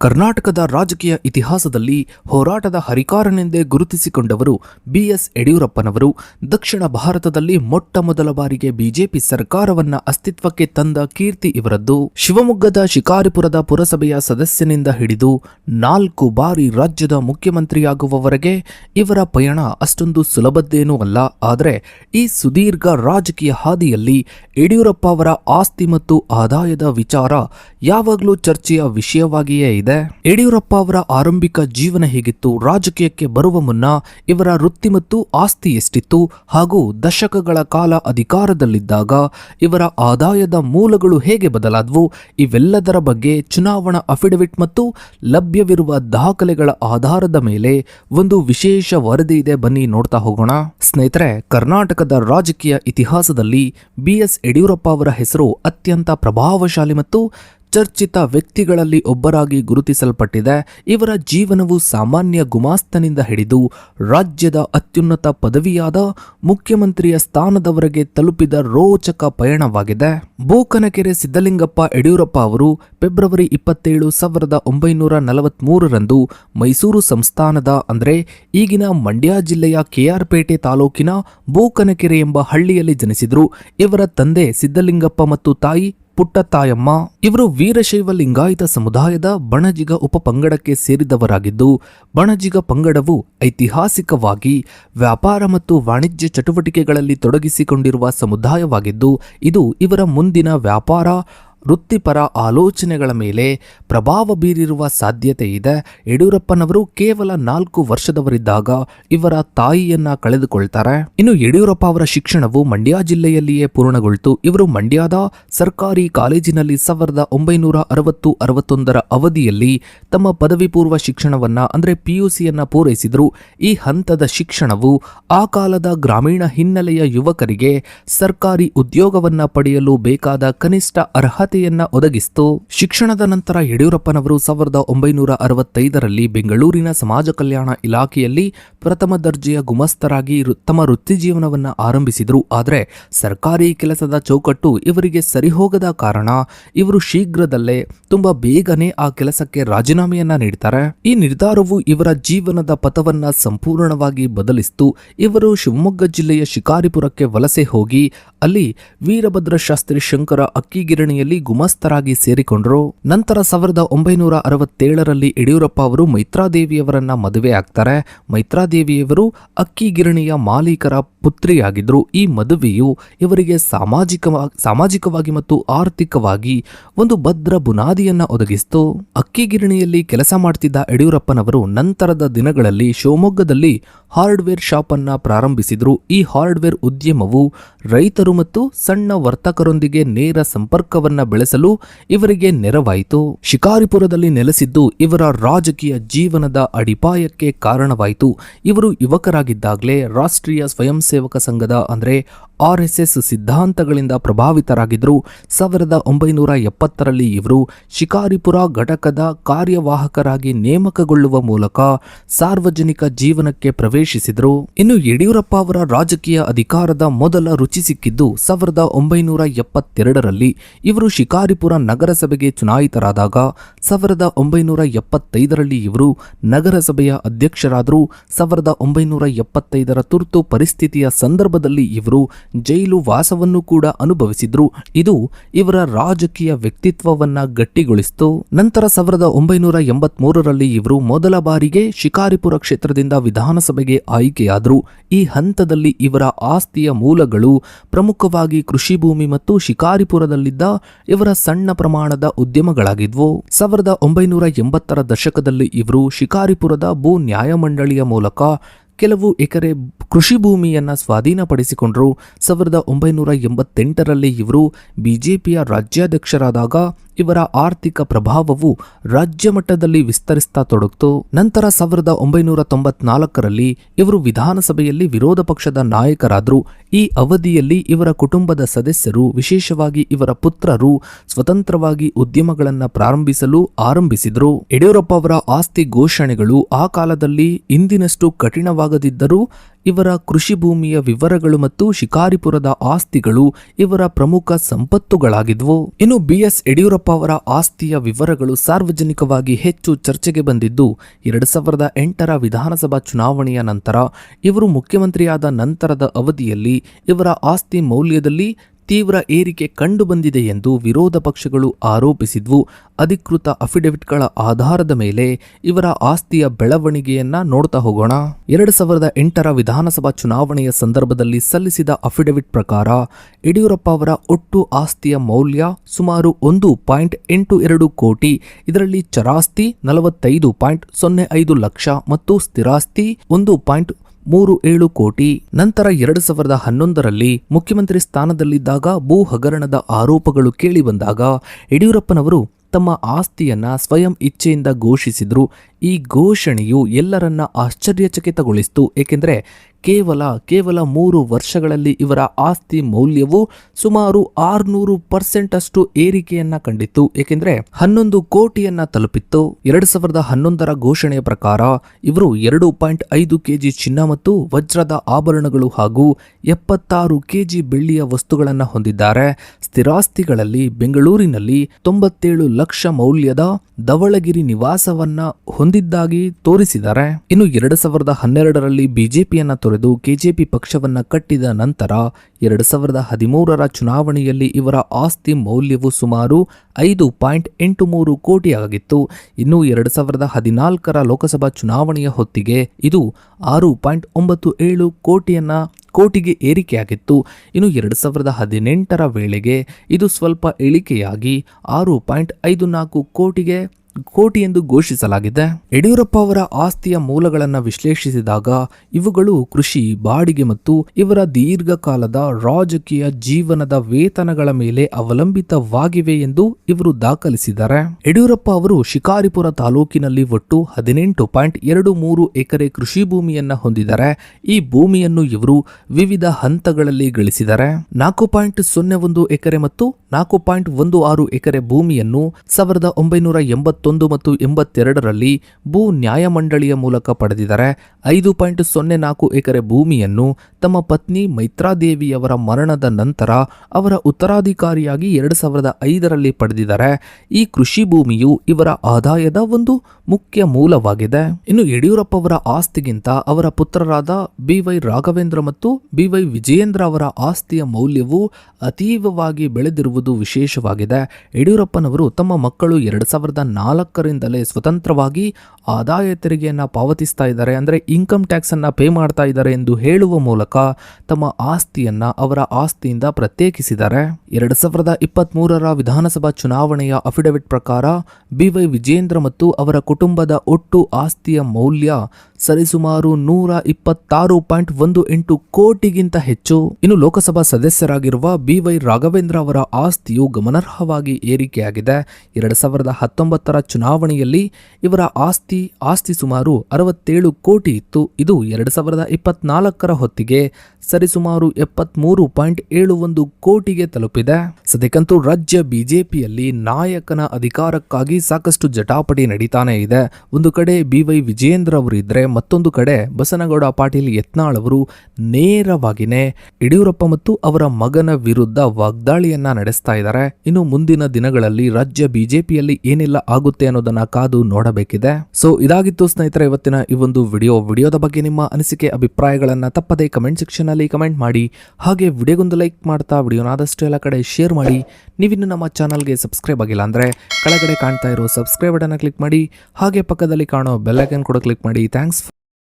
ಕರ್ನಾಟಕದ ರಾಜಕೀಯ ಇತಿಹಾಸದಲ್ಲಿ ಹೋರಾಟದ ಹರಿಕಾರನೆಂದೇ ಗುರುತಿಸಿಕೊಂಡವರು ಬಿಎಸ್ ಯಡಿಯೂರಪ್ಪನವರು. ದಕ್ಷಿಣ ಭಾರತದಲ್ಲಿ ಮೊಟ್ಟ ಮೊದಲ ಬಾರಿಗೆ ಬಿಜೆಪಿ ಸರ್ಕಾರವನ್ನ ಅಸ್ತಿತ್ವಕ್ಕೆ ತಂದ ಕೀರ್ತಿ ಇವರದ್ದು. ಶಿವಮೊಗ್ಗದ ಶಿಕಾರಿಪುರದ ಪುರಸಭೆಯ ಸದಸ್ಯನಿಂದ ಹಿಡಿದು ನಾಲ್ಕು ಬಾರಿ ರಾಜ್ಯದ ಮುಖ್ಯಮಂತ್ರಿಯಾಗುವವರೆಗೆ ಇವರ ಪಯಣ ಅಷ್ಟೊಂದು ಸುಲಭದ್ದೇನೂ ಅಲ್ಲ. ಆದರೆ ಈ ಸುದೀರ್ಘ ರಾಜಕೀಯ ಹಾದಿಯಲ್ಲಿ ಯಡಿಯೂರಪ್ಪ ಅವರ ಆಸ್ತಿ ಮತ್ತು ಆದಾಯದ ವಿಚಾರ ಯಾವಾಗಲೂ ಚರ್ಚೆಯ ವಿಷಯವಾಗಿಯೇ ಇದೆ. ಯಡಿಯೂರಪ್ಪ ಅವರ ಆರಂಭಿಕ ಜೀವನ ಹೇಗಿತ್ತು, ರಾಜಕೀಯಕ್ಕೆ ಬರುವ ಮುನ್ನ ಇವರ ವೃತ್ತಿ ಮತ್ತು ಆಸ್ತಿ ಎಷ್ಟಿತ್ತು ಹಾಗೂ ದಶಕಗಳ ಕಾಲ ಅಧಿಕಾರದಲ್ಲಿದ್ದಾಗ ಇವರ ಆದಾಯದ ಮೂಲಗಳು ಹೇಗೆ ಬದಲಾದವು, ಇವೆಲ್ಲದರ ಬಗ್ಗೆ ಚುನಾವಣಾ ಅಫಿಡವಿಟ್ ಮತ್ತು ಲಭ್ಯವಿರುವ ದಾಖಲೆಗಳ ಆಧಾರದ ಮೇಲೆ ಒಂದು ವಿಶೇಷ ವರದಿ ಇದೆ. ಬನ್ನಿ ನೋಡ್ತಾ ಹೋಗೋಣ. ಸ್ನೇಹಿತರೆ, ಕರ್ನಾಟಕದ ರಾಜಕೀಯ ಇತಿಹಾಸದಲ್ಲಿ ಬಿ ಎಸ್ ಯಡಿಯೂರಪ್ಪ ಅವರ ಹೆಸರು ಅತ್ಯಂತ ಪ್ರಭಾವಶಾಲಿ ಮತ್ತು ಚರ್ಚಿತ ವ್ಯಕ್ತಿಗಳಲ್ಲಿ ಒಬ್ಬರಾಗಿ ಗುರುತಿಸಲ್ಪಟ್ಟಿದೆ. ಇವರ ಜೀವನವು ಸಾಮಾನ್ಯ ಗುಮಾಸ್ತನಿಂದ ಹಿಡಿದು ರಾಜ್ಯದ ಅತ್ಯುನ್ನತ ಪದವಿಯಾದ ಮುಖ್ಯಮಂತ್ರಿಯ ಸ್ಥಾನದವರೆಗೆ ತಲುಪಿದ ರೋಚಕ ಪಯಣವಾಗಿದೆ. ಬೋಕನಕೆರೆ ಸಿದ್ದಲಿಂಗಪ್ಪ ಯಡಿಯೂರಪ್ಪ ಅವರು ಫೆಬ್ರವರಿ ಇಪ್ಪತ್ತೇಳು ಸಾವಿರದ ಒಂಬೈನೂರ ನಲವತ್ಮೂರರಂದು ಮೈಸೂರು ಸಂಸ್ಥಾನದ ಅಂದರೆ ಈಗಿನ ಮಂಡ್ಯ ಜಿಲ್ಲೆಯ ಕೆಆರ್ಪೇಟೆ ತಾಲೂಕಿನ ಬೋಕನಕೆರೆ ಎಂಬ ಹಳ್ಳಿಯಲ್ಲಿ ಜನಿಸಿದರು. ಇವರ ತಂದೆ ಸಿದ್ದಲಿಂಗಪ್ಪ ಮತ್ತು ತಾಯಿ ಪುಟ್ಟತಾಯಮ್ಮ ಇವರು ವೀರಶೈವ ಲಿಂಗಾಯತ ಸಮುದಾಯದ ಬಣಜಿಗ ಉಪಪಂಗಡಕ್ಕೆ ಸೇರಿದವರಾಗಿದ್ದು, ಬಣಜಿಗ ಪಂಗಡವು ಐತಿಹಾಸಿಕವಾಗಿ ವ್ಯಾಪಾರ ಮತ್ತು ವಾಣಿಜ್ಯ ಚಟುವಟಿಕೆಗಳಲ್ಲಿ ತೊಡಗಿಸಿಕೊಂಡಿರುವ ಸಮುದಾಯವಾಗಿದ್ದು, ಇದು ಇವರ ಮುಂದಿನ ವ್ಯಾಪಾರ ವೃತ್ತಿಪರ ಆಲೋಚನೆಗಳ ಮೇಲೆ ಪ್ರಭಾವ ಬೀರಿರುವ ಸಾಧ್ಯತೆ ಇದೆ. ಯಡಿಯೂರಪ್ಪನವರು ಕೇವಲ ನಾಲ್ಕು ವರ್ಷದವರಿದ್ದಾಗ ಇವರ ತಾಯಿಯನ್ನ ಕಳೆದುಕೊಳ್ತಾರೆ. ಇನ್ನು ಯಡಿಯೂರಪ್ಪ ಅವರ ಶಿಕ್ಷಣವು ಮಂಡ್ಯ ಜಿಲ್ಲೆಯಲ್ಲಿಯೇ ಪೂರ್ಣಗೊಳ್ತು. ಇವರು ಮಂಡ್ಯದ ಸರ್ಕಾರಿ ಕಾಲೇಜಿನಲ್ಲಿ ಸಾವಿರದ ಒಂಬೈನೂರ ಅರವತ್ತು ಅರವತ್ತೊಂದರ ಅವಧಿಯಲ್ಲಿ ತಮ್ಮ ಪದವಿ ಪೂರ್ವ ಶಿಕ್ಷಣವನ್ನ, ಅಂದ್ರೆ ಪಿಯುಸಿಯನ್ನ ಪೂರೈಸಿದ್ರು. ಈ ಹಂತದ ಶಿಕ್ಷಣವು ಆ ಕಾಲದ ಗ್ರಾಮೀಣ ಹಿನ್ನೆಲೆಯ ಯುವಕರಿಗೆ ಸರ್ಕಾರಿ ಉದ್ಯೋಗವನ್ನ ಪಡೆಯಲು ಬೇಕಾದ ಕನಿಷ್ಠ ಅರ್ಹತೆಯನ್ನ ಒದಗಿಸಿತು. ಶಿಕ್ಷಣದ ನಂತರ ಯಡಿಯೂರಪ್ಪನವರು ಸಾವಿರದ ಒಂಬೈನೂರ ಅರವತ್ತೈದರಲ್ಲಿ ಬೆಂಗಳೂರಿನ ಸಮಾಜ ಕಲ್ಯಾಣ ಇಲಾಖೆಯಲ್ಲಿ ಪ್ರಥಮ ದರ್ಜೆಯ ಗುಮಸ್ತರಾಗಿ ತಮ್ಮ ವೃತ್ತಿ ಜೀವನವನ್ನು ಆರಂಭಿಸಿದರು. ಆದರೆ ಸರ್ಕಾರಿ ಕೆಲಸದ ಚೌಕಟ್ಟು ಇವರಿಗೆ ಸರಿಹೋಗದ ಕಾರಣ ಇವರು ಶೀಘ್ರದಲ್ಲೇ ತುಂಬಾ ಬೇಗನೆ ಆ ಕೆಲಸಕ್ಕೆ ರಾಜೀನಾಮೆಯನ್ನ ನೀಡ್ತಾರೆ. ಈ ನಿರ್ಧಾರವು ಇವರ ಜೀವನದ ಪಥವನ್ನ ಸಂಪೂರ್ಣವಾಗಿ ಬದಲಿಸಿತು. ಇವರು ಶಿವಮೊಗ್ಗ ಜಿಲ್ಲೆಯ ಶಿಕಾರಿಪುರಕ್ಕೆ ವಲಸೆ ಹೋಗಿ ಅಲ್ಲಿ ವೀರಭದ್ರ ಶಾಸ್ತ್ರಿ ಶಂಕರ ಅಕ್ಕಿಗಿರಣಿಯಲ್ಲಿ ಗುಮಸ್ತರಾಗಿ ಸೇರಿಕೊಂಡರು. ನಂತರ ಸಾವಿರದ ಒಂಬೈನೂರ ಅರವತ್ತೇಳರಲ್ಲಿ ಯಡಿಯೂರಪ್ಪ ಅವರು ಮೈತ್ರಾದೇವಿಯವರನ್ನ ಮದುವೆ ಆಗ್ತಾರೆ ಮೈತ್ರಾದೇವಿಯವರು ಅಕ್ಕಿ ಗಿರಣಿಯ ಮಾಲೀಕರ ಪುತ್ರಿಯಾಗಿದ್ರು ಈ ಮದುವೆಯು ಇವರಿಗೆ ಸಾಮಾಜಿಕ ಸಾಮಾಜಿಕವಾಗಿ ಮತ್ತು ಆರ್ಥಿಕವಾಗಿ ಒಂದು ಭದ್ರ ಬುನಾದಿಯನ್ನ ಒದಗಿಸಿತು. ಅಕ್ಕಿಗಿರಣಿಯಲ್ಲಿ ಕೆಲಸ ಮಾಡ್ತಿದ್ದ ಯಡಿಯೂರಪ್ಪನವರು ನಂತರದ ದಿನಗಳಲ್ಲಿ ಶಿವಮೊಗ್ಗದಲ್ಲಿ ಹಾರ್ಡ್ವೇರ್ ಶಾಪ್ ಅನ್ನ ಪ್ರಾರಂಭಿಸಿದ್ರು. ಈ ಹಾರ್ಡ್ವೇರ್ ಉದ್ಯಮವು ರೈತರು ಮತ್ತು ಸಣ್ಣ ವರ್ತಕರೊಂದಿಗೆ ನೇರ ಸಂಪರ್ಕವನ್ನ ಬೆಳೆಸಲು ಇವರಿಗೆ ನೆರವಾಯಿತು. ಶಿಕಾರಿಪುರದಲ್ಲಿ ನೆಲೆಸಿದ್ದು ಇವರ ರಾಜಕೀಯ ಜೀವನದ ಅಡಿಪಾಯಕ್ಕೆ ಕಾರಣವಾಯಿತು. ಇವರು ಯುವಕರಾಗಿದ್ದಾಗಲೇ ರಾಷ್ಟ್ರೀಯ ಸ್ವಯಂ ಸೇವಕ ಸಂಘದ ಅಂದ್ರೆ ಆರ್ ಎಸ್ ಎಸ್ ಸಿದ್ಧಾಂತಗಳಿಂದ ಪ್ರಭಾವಿತರಾಗಿದ್ದರು. ಸಾವಿರದ ಒಂಬೈನೂರ ಎಪ್ಪತ್ತರಲ್ಲಿ ಇವರು ಶಿಕಾರಿಪುರ ಘಟಕದ ಕಾರ್ಯವಾಹಕರಾಗಿ ನೇಮಕಗೊಳ್ಳುವ ಮೂಲಕ ಸಾರ್ವಜನಿಕ ಜೀವನಕ್ಕೆ ಪ್ರವೇಶಿಸಿದರು. ಇನ್ನು ಯಡಿಯೂರಪ್ಪ ಅವರ ರಾಜಕೀಯ ಅಧಿಕಾರದ ಮೊದಲ ರುಚಿ ಸಿಕ್ಕಿದ್ದು ಸಾವಿರದ ಒಂಬೈನೂರ ಎಪ್ಪತ್ತೆರಡರಲ್ಲಿ ಇವರು ಶಿಕಾರಿಪುರ ನಗರಸಭೆಗೆ ಚುನಾಯಿತರಾದಾಗ ಸಾವಿರದ ಒಂಬೈನೂರ ಎಪ್ಪತ್ತೈದರಲ್ಲಿ ಇವರು ನಗರಸಭೆಯ ಅಧ್ಯಕ್ಷರಾದರು. ಸಾವಿರದ ಒಂಬೈನೂರ ಎಪ್ಪತ್ತೈದರ ತುರ್ತು ಪರಿಸ್ಥಿತಿಯ ಸಂದರ್ಭದಲ್ಲಿ ಇವರು ಜೈಲು ವಾಸವನ್ನು ಕೂಡ ಅನುಭವಿಸಿದ್ರು. ಇದು ಇವರ ರಾಜಕೀಯ ವ್ಯಕ್ತಿತ್ವವನ್ನ ಗಟ್ಟಿಗೊಳಿಸಿತು. ನಂತರ ಸಾವಿರದ ಒಂಬೈನೂರ ಎಂಬತ್ಮೂರರಲ್ಲಿ ಇವರು ಮೊದಲ ಬಾರಿಗೆ ಶಿಕಾರಿಪುರ ಕ್ಷೇತ್ರದಿಂದ ವಿಧಾನಸಭೆಗೆ ಆಯ್ಕೆಯಾದರು. ಈ ಹಂತದಲ್ಲಿ ಇವರ ಆಸ್ತಿಯ ಮೂಲಗಳು ಪ್ರಮುಖವಾಗಿ ಕೃಷಿ ಭೂಮಿ ಮತ್ತು ಶಿಕಾರಿಪುರದಲ್ಲಿದ್ದ ಇವರ ಸಣ್ಣ ಪ್ರಮಾಣದ ಉದ್ಯಮಗಳಾಗಿದ್ವು. ಸಾವಿರದ ಒಂಬೈನೂರ ಎಂಬತ್ತರ ದಶಕದಲ್ಲಿ ಇವರು ಶಿಕಾರಿಪುರದ ಭೂ ನ್ಯಾಯಮಂಡಳಿಯ ಮೂಲಕ ಕೆಲವು ಎಕರೆ ಕೃಷಿ ಭೂಮಿಯನ್ನು ಸ್ವಾಧೀನಪಡಿಸಿಕೊಂಡರು. ಸಾವಿರದ ಒಂಬೈನೂರ ಎಂಬತ್ತೆಂಟರಲ್ಲಿ ಇವರು ಬಿಜೆಪಿಯ ರಾಜ್ಯಾಧ್ಯಕ್ಷರಾದಾಗ ಇವರ ಆರ್ಥಿಕ ಪ್ರಭಾವವು ರಾಜ್ಯ ಮಟ್ಟದಲ್ಲಿ ವಿಸ್ತರಿಸ್ತಾ ತೊಡಗಿತು. ನಂತರ ಸಾವಿರದ ಒಂಬೈನೂರ ತೊಂಬತ್ನಾಲ್ಕರಲ್ಲಿ ಇವರು ವಿಧಾನಸಭೆಯಲ್ಲಿ ವಿರೋಧ ಪಕ್ಷದ ನಾಯಕರಾದರು. ಈ ಅವಧಿಯಲ್ಲಿ ಇವರ ಕುಟುಂಬದ ಸದಸ್ಯರು, ವಿಶೇಷವಾಗಿ ಇವರ ಪುತ್ರರು, ಸ್ವತಂತ್ರವಾಗಿ ಉದ್ಯಮಗಳನ್ನು ಪ್ರಾರಂಭಿಸಲು ಆರಂಭಿಸಿದರು. ಯಡಿಯೂರಪ್ಪ ಅವರ ಆಸ್ತಿ ಘೋಷಣೆಗಳು ಆ ಕಾಲದಲ್ಲಿ ಇಂದಿನಷ್ಟು ಕಠಿಣವಾಗಿ ಮುಖ್ಯವಾಗದಿದ್ದರೂ ಇವರ ಕೃಷಿ ಭೂಮಿಯ ವಿವರಗಳು ಮತ್ತು ಶಿಕಾರಿಪುರದ ಆಸ್ತಿಗಳು ಇವರ ಪ್ರಮುಖ ಸಂಪತ್ತುಗಳಾಗಿದ್ವು. ಇನ್ನು ಬಿಎಸ್ ಯಡಿಯೂರಪ್ಪ ಅವರ ಆಸ್ತಿಯ ವಿವರಗಳು ಸಾರ್ವಜನಿಕವಾಗಿ ಹೆಚ್ಚು ಚರ್ಚೆಗೆ ಬಂದಿದ್ದು, ಎರಡು ಸಾವಿರದ ಎಂಟರ ವಿಧಾನಸಭಾ ಚುನಾವಣೆಯ ನಂತರ ಇವರು ಮುಖ್ಯಮಂತ್ರಿಯಾದ ನಂತರದ ಅವಧಿಯಲ್ಲಿ ಇವರ ಆಸ್ತಿ ಮೌಲ್ಯದಲ್ಲಿ ತೀವ್ರ ಏರಿಕೆ ಕಂಡುಬಂದಿದೆ ಎಂದು ವಿರೋಧ ಪಕ್ಷಗಳು ಆರೋಪಿಸಿದ್ವು. ಅಧಿಕೃತ ಅಫಿಡವಿಟ್ಗಳ ಆಧಾರದ ಮೇಲೆ ಇವರ ಆಸ್ತಿಯ ಬೆಳವಣಿಗೆಯನ್ನ ನೋಡ್ತಾ ಹೋಗೋಣ. ಎರಡು ಸಾವಿರದ ಎಂಟರ ವಿಧಾನಸಭಾ ಚುನಾವಣೆಯ ಸಂದರ್ಭದಲ್ಲಿ ಸಲ್ಲಿಸಿದ ಅಫಿಡವಿಟ್ ಪ್ರಕಾರ ಯಡಿಯೂರಪ್ಪ ಅವರ ಒಟ್ಟು ಆಸ್ತಿಯ ಮೌಲ್ಯ ಸುಮಾರು ಒಂದು ಪಾಯಿಂಟ್ ಎಂಟು ಎರಡು ಕೋಟಿ, ಇದರಲ್ಲಿ ಚರಾಸ್ತಿ ನಲವತ್ತೈದು ಪಾಯಿಂಟ್ ಸೊನ್ನೆ ಐದು ಲಕ್ಷ ಮತ್ತು ಸ್ಥಿರಾಸ್ತಿ ಒಂದು ಪಾಯಿಂಟ್ ಮೂರು ಏಳು ಕೋಟಿ, ನಂತರ ಎರಡು ಸಾವಿರದ ಹನ್ನೊಂದರಲ್ಲಿ ಮುಖ್ಯಮಂತ್ರಿ ಸ್ಥಾನದಲ್ಲಿದ್ದಾಗ ಭೂ ಹಗರಣದ ಆರೋಪಗಳು ಕೇಳಿಬಂದಾಗ ಯಡಿಯೂರಪ್ಪನವರು ತಮ್ಮ ಆಸ್ತಿಯನ್ನ ಸ್ವಯಂ ಇಚ್ಛೆಯಿಂದ ಘೋಷಿಸಿದ್ರು. ಈ ಘೋಷಣೆಯು ಎಲ್ಲರನ್ನ ಆಶ್ಚರ್ಯಚಕಿತಗೊಳಿಸಿತು. ಏಕೆಂದರೆ ಕೇವಲ ಕೇವಲ ಮೂರು ವರ್ಷಗಳಲ್ಲಿ ಇವರ ಆಸ್ತಿ ಮೌಲ್ಯವು ಸುಮಾರು ಆರ್ನೂರು ಪರ್ಸೆಂಟ್ ಅಷ್ಟು ಏರಿಕೆಯನ್ನ ಕಂಡಿತ್ತು. ಏಕೆಂದರೆ ಹನ್ನೊಂದು ಕೋಟಿಯನ್ನ ತಲುಪಿತ್ತು. ಎರಡು ಸಾವಿರದ ಹನ್ನೊಂದರ ಘೋಷಣೆಯ ಪ್ರಕಾರ ಇವರು ಎರಡು ಪಾಯಿಂಟ್ ಐದು ಕೆಜಿ ಚಿನ್ನ ಮತ್ತು ವಜ್ರದ ಆಭರಣಗಳು ಹಾಗೂ ಎಪ್ಪತ್ತಾರು ಕೆಜಿ ಬೆಳ್ಳಿಯ ವಸ್ತುಗಳನ್ನ ಹೊಂದಿದ್ದಾರೆ. ಸ್ಥಿರಾಸ್ತಿಗಳಲ್ಲಿ ಬೆಂಗಳೂರಿನಲ್ಲಿ ತೊಂಬತ್ತೇಳು ಲಕ್ಷ ಮೌಲ್ಯದ ಧವಳಗಿರಿ ನಿವಾಸವನ್ನ ಹೊಂದಿದ್ದಾಗಿ ತೋರಿಸಿದ್ದಾರೆ. ಇನ್ನು ಎರಡು ಸಾವಿರದ ಹನ್ನೆರಡರಲ್ಲಿ ಬಿಜೆಪಿಯನ್ನ ತೊರೆದು ಕೆಜೆಪಿ ಪಕ್ಷವನ್ನು ಕಟ್ಟಿದ ನಂತರ ಎರಡು ಸಾವಿರದ ಹದಿಮೂರರ ಚುನಾವಣೆಯಲ್ಲಿ ಇವರ ಆಸ್ತಿ ಮೌಲ್ಯವು ಸುಮಾರು ಐದು ಪಾಯಿಂಟ್ ಎಂಟು ಮೂರು ಕೋಟಿ ಆಗಿತ್ತು. ಇನ್ನು ಎರಡು ಸಾವಿರದ ಹದಿನಾಲ್ಕರ ಲೋಕಸಭಾ ಚುನಾವಣೆಯ ಹೊತ್ತಿಗೆ ಇದು ಆರು ಪಾಯಿಂಟ್ ಒಂಬತ್ತು ಏಳು ಕೋಟಿಯನ್ನ ಕೋಟಿಗೆ ಏರಿಕೆಯಾಗಿತ್ತು. ಇನ್ನು ಎರಡು ಸಾವಿರದ ಹದಿನೆಂಟರ ವೇಳೆಗೆ ಇದು ಸ್ವಲ್ಪ ಇಳಿಕೆಯಾಗಿ ಆರು ಪಾಯಿಂಟ್ ಐದು ನಾಲ್ಕು ಕೋಟಿಗೆ ಕೋಟಿ ಎಂದು ಘೋಷಿಸಲಾಗಿದೆ. ಯಡಿಯೂರಪ್ಪ ಅವರ ಆಸ್ತಿಯ ಮೂಲಗಳನ್ನು ವಿಶ್ಲೇಷಿಸಿದಾಗ ಇವುಗಳು ಕೃಷಿ, ಬಾಡಿಗೆ ಮತ್ತು ಇವರ ದೀರ್ಘಕಾಲದ ರಾಜಕೀಯ ಜೀವನದ ವೇತನಗಳ ಮೇಲೆ ಅವಲಂಬಿತವಾಗಿವೆ ಎಂದು ಇವರು ದಾಖಲಿಸಿದ್ದಾರೆ. ಯಡಿಯೂರಪ್ಪ ಅವರು ಶಿಕಾರಿಪುರ ತಾಲೂಕಿನಲ್ಲಿ ಒಟ್ಟು ಹದಿನೆಂಟು ಪಾಯಿಂಟ್ ಎರಡು ಮೂರು ಎಕರೆ ಕೃಷಿ ಭೂಮಿಯನ್ನ ಹೊಂದಿದ್ದಾರೆ. ಈ ಭೂಮಿಯನ್ನು ಇವರು ವಿವಿಧ ಹಂತಗಳಲ್ಲಿ ಗಳಿಸಿದ್ದಾರೆ. ನಾಲ್ಕು ಪಾಯಿಂಟ್ ಸೊನ್ನೆ ಒಂದು ಎಕರೆ ಮತ್ತು ನಾಲ್ಕು ಪಾಯಿಂಟ್ ಒಂದು ಆರು ಎಕರೆ ಭೂಮಿಯನ್ನು ಸಾವಿರದ ಒಂಬೈನೂರ ಎಂಬತ್ತೊಂದು ಮತ್ತು ಎಂಬತ್ತೆರಡರಲ್ಲಿ ಭೂ ನ್ಯಾಯಮಂಡಳಿಯ ಮೂಲಕ ಪಡೆದಿದ್ದಾರೆ. ಐದು ಪಾಯಿಂಟ್ ಸೊನ್ನೆ ನಾಲ್ಕು ಎಕರೆ ಭೂಮಿಯನ್ನು ತಮ್ಮ ಪತ್ನಿ ಮೈತ್ರಾದೇವಿಯವರ ಮರಣದ ನಂತರ ಅವರ ಉತ್ತರಾಧಿಕಾರಿಯಾಗಿ ಎರಡು ಸಾವಿರದ ಐದರಲ್ಲಿ ಪಡೆದಿದ್ದಾರೆ. ಈ ಕೃಷಿ ಭೂಮಿಯು ಇವರ ಆದಾಯದ ಒಂದು ಮುಖ್ಯ ಮೂಲವಾಗಿದೆ. ಇನ್ನು ಯಡಿಯೂರಪ್ಪ ಅವರ ಆಸ್ತಿಗಿಂತ ಅವರ ಪುತ್ರರಾದ ಬಿ ವೈ ರಾಘವೇಂದ್ರ ಮತ್ತು ಬಿ ವೈ ವಿಜಯೇಂದ್ರ ಅವರ ಆಸ್ತಿಯ ಮೌಲ್ಯವು ಅತೀವವಾಗಿ ಬೆಳೆದಿರುವುದು ವಿಶೇಷವಾಗಿದೆ. ಯಡಿಯೂರಪ್ಪನವರು ತಮ್ಮ ಮಕ್ಕಳು ಎರಡು ಸಾವಿರದ ನಾಲ್ಕರಿಂದಲೇ ಸ್ವತಂತ್ರವಾಗಿ ಆದಾಯ ತೆರಿಗೆಯನ್ನು ಪಾವತಿಸ್ತಾ ಇದ್ದಾರೆ. ಅಂದರೆ ಇನ್ಕಮ್ ಟ್ಯಾಕ್ಸನ್ನು ಪೇ ಮಾಡ್ತಾ ಇದ್ದಾರೆ ಎಂದು ಹೇಳುವ ಮೂಲಕ ತಮ್ಮ ಆಸ್ತಿಯನ್ನು ಅವರ ಆಸ್ತಿಯಿಂದ ಪ್ರತ್ಯೇಕಿಸಿದ್ದಾರೆ. ಎರಡು ಸಾವಿರದ ಇಪ್ಪತ್ತ್ಮೂರರ ವಿಧಾನಸಭಾ ಚುನಾವಣೆಯ ಅಫಿಡವಿಟ್ ಪ್ರಕಾರ ಬಿ ವೈ ವಿಜೇಂದ್ರ ಮತ್ತು ಅವರ ಕುಟುಂಬದ ಒಟ್ಟು ಆಸ್ತಿಯ ಮೌಲ್ಯ ಸರಿಸುಮಾರು ನೂರ ಇಪ್ಪತ್ತಾರು ಪಾಯಿಂಟ್ ಒಂದು ಎಂಟು ಕೋಟಿಗಿಂತ ಹೆಚ್ಚು. ಇನ್ನು ಲೋಕಸಭಾ ಸದಸ್ಯರಾಗಿರುವ ಬಿ ವೈ ರಾಘವೇಂದ್ರ ಅವರ ಆಸ್ತಿಯು ಗಮನಾರ್ಹವಾಗಿ ಏರಿಕೆಯಾಗಿದೆ. ಎರಡು ಸಾವಿರದ ಹತ್ತೊಂಬತ್ತರ ಚುನಾವಣೆಯಲ್ಲಿ ಇವರ ಆಸ್ತಿ ಆಸ್ತಿ ಸುಮಾರು ಅರವತ್ತೇಳು ಕೋಟಿ ಇತ್ತು. ಇದು ಎರಡು ಸಾವಿರದ ಇಪ್ಪತ್ನಾಲ್ಕರ ಹೊತ್ತಿಗೆ ಸರಿಸುಮಾರು ಎಪ್ಪತ್ಮೂರು ಪಾಯಿಂಟ್ ಏಳು ಒಂದು ಕೋಟಿಗೆ ತಲುಪಿದೆ. ಸದ್ಯಕ್ಕಂತೂ ರಾಜ್ಯ ಬಿಜೆಪಿಯಲ್ಲಿ ನಾಯಕನ ಅಧಿಕಾರಕ್ಕಾಗಿ ಸಾಕಷ್ಟು ಜಟಾಪಟಿ ನಡೀತಾನೆ ಇದೆ. ಒಂದು ಕಡೆ ಬಿವೈ ವಿಜೇಂದ್ರ ಅವರು ಇದ್ರೆ ಮತ್ತೊಂದು ಕಡೆ ಬಸನಗೌಡ ಪಾಟೀಲ್ ಯತ್ನಾಳ್ ಅವರು ನೇರವಾಗಿನೇ ಯಡಿಯೂರಪ್ಪ ಮತ್ತು ಅವರ ಮಗನ ವಿರುದ್ಧ ವಾಗ್ದಾಳಿಯನ್ನ ನಡೆಸ್ತಾ ಇದ್ದಾರೆ. ಇನ್ನು ಮುಂದಿನ ದಿನಗಳಲ್ಲಿ ರಾಜ್ಯ ಬಿಜೆಪಿಯಲ್ಲಿ ಏನೆಲ್ಲ ಆಗುತ್ತೆ ಅನ್ನೋದನ್ನ ಕಾದು ನೋಡಬೇಕಿದೆ. ಸೊ ಇದಾಗಿತ್ತು ಸ್ನೇಹಿತರೆ ಇವತ್ತಿನ ಈ ಒಂದು ವಿಡಿಯೋ. ವಿಡಿಯೋದ ಬಗ್ಗೆ ನಿಮ್ಮ ಅನಿಸಿಕೆ, ಅಭಿಪ್ರಾಯಗಳನ್ನ ತಪ್ಪದೆ ಕಮೆಂಟ್ ಸೆಕ್ಷನ್ ಅಲ್ಲಿ ಕಮೆಂಟ್ ಮಾಡಿ. ಹಾಗೆ ವಿಡಿಯೋಗೊಂದು ಲೈಕ್ ಮಾಡ್ತಾ ವಿಡಿಯೋನಾದಷ್ಟು ಎಲ್ಲ ಕಡೆ ಶೇರ್ ಮಾಡಿ. ನೀವಿನ್ನು ನಮ್ಮ ಚಾನಲ್ಗೆ ಸಬ್ಸ್ಕ್ರೈಬ್ ಆಗಿಲ್ಲ ಅಂದ್ರೆ ಕೆಳಗಡೆ ಕಾಣ್ತಾ ಇರೋ ಸಬ್ಸ್ಕ್ರೈಬ್ ಬಟನ್ ಕ್ಲಿಕ್ ಮಾಡಿ. ಹಾಗೆ ಪಕ್ಕದಲ್ಲಿ ಕಾಣೋ ಬೆಲ್ ಐಕನ್ ಕೂಡ ಕ್ಲಿಕ್ ಮಾಡಿ. ಥ್ಯಾಂಕ್ಸ್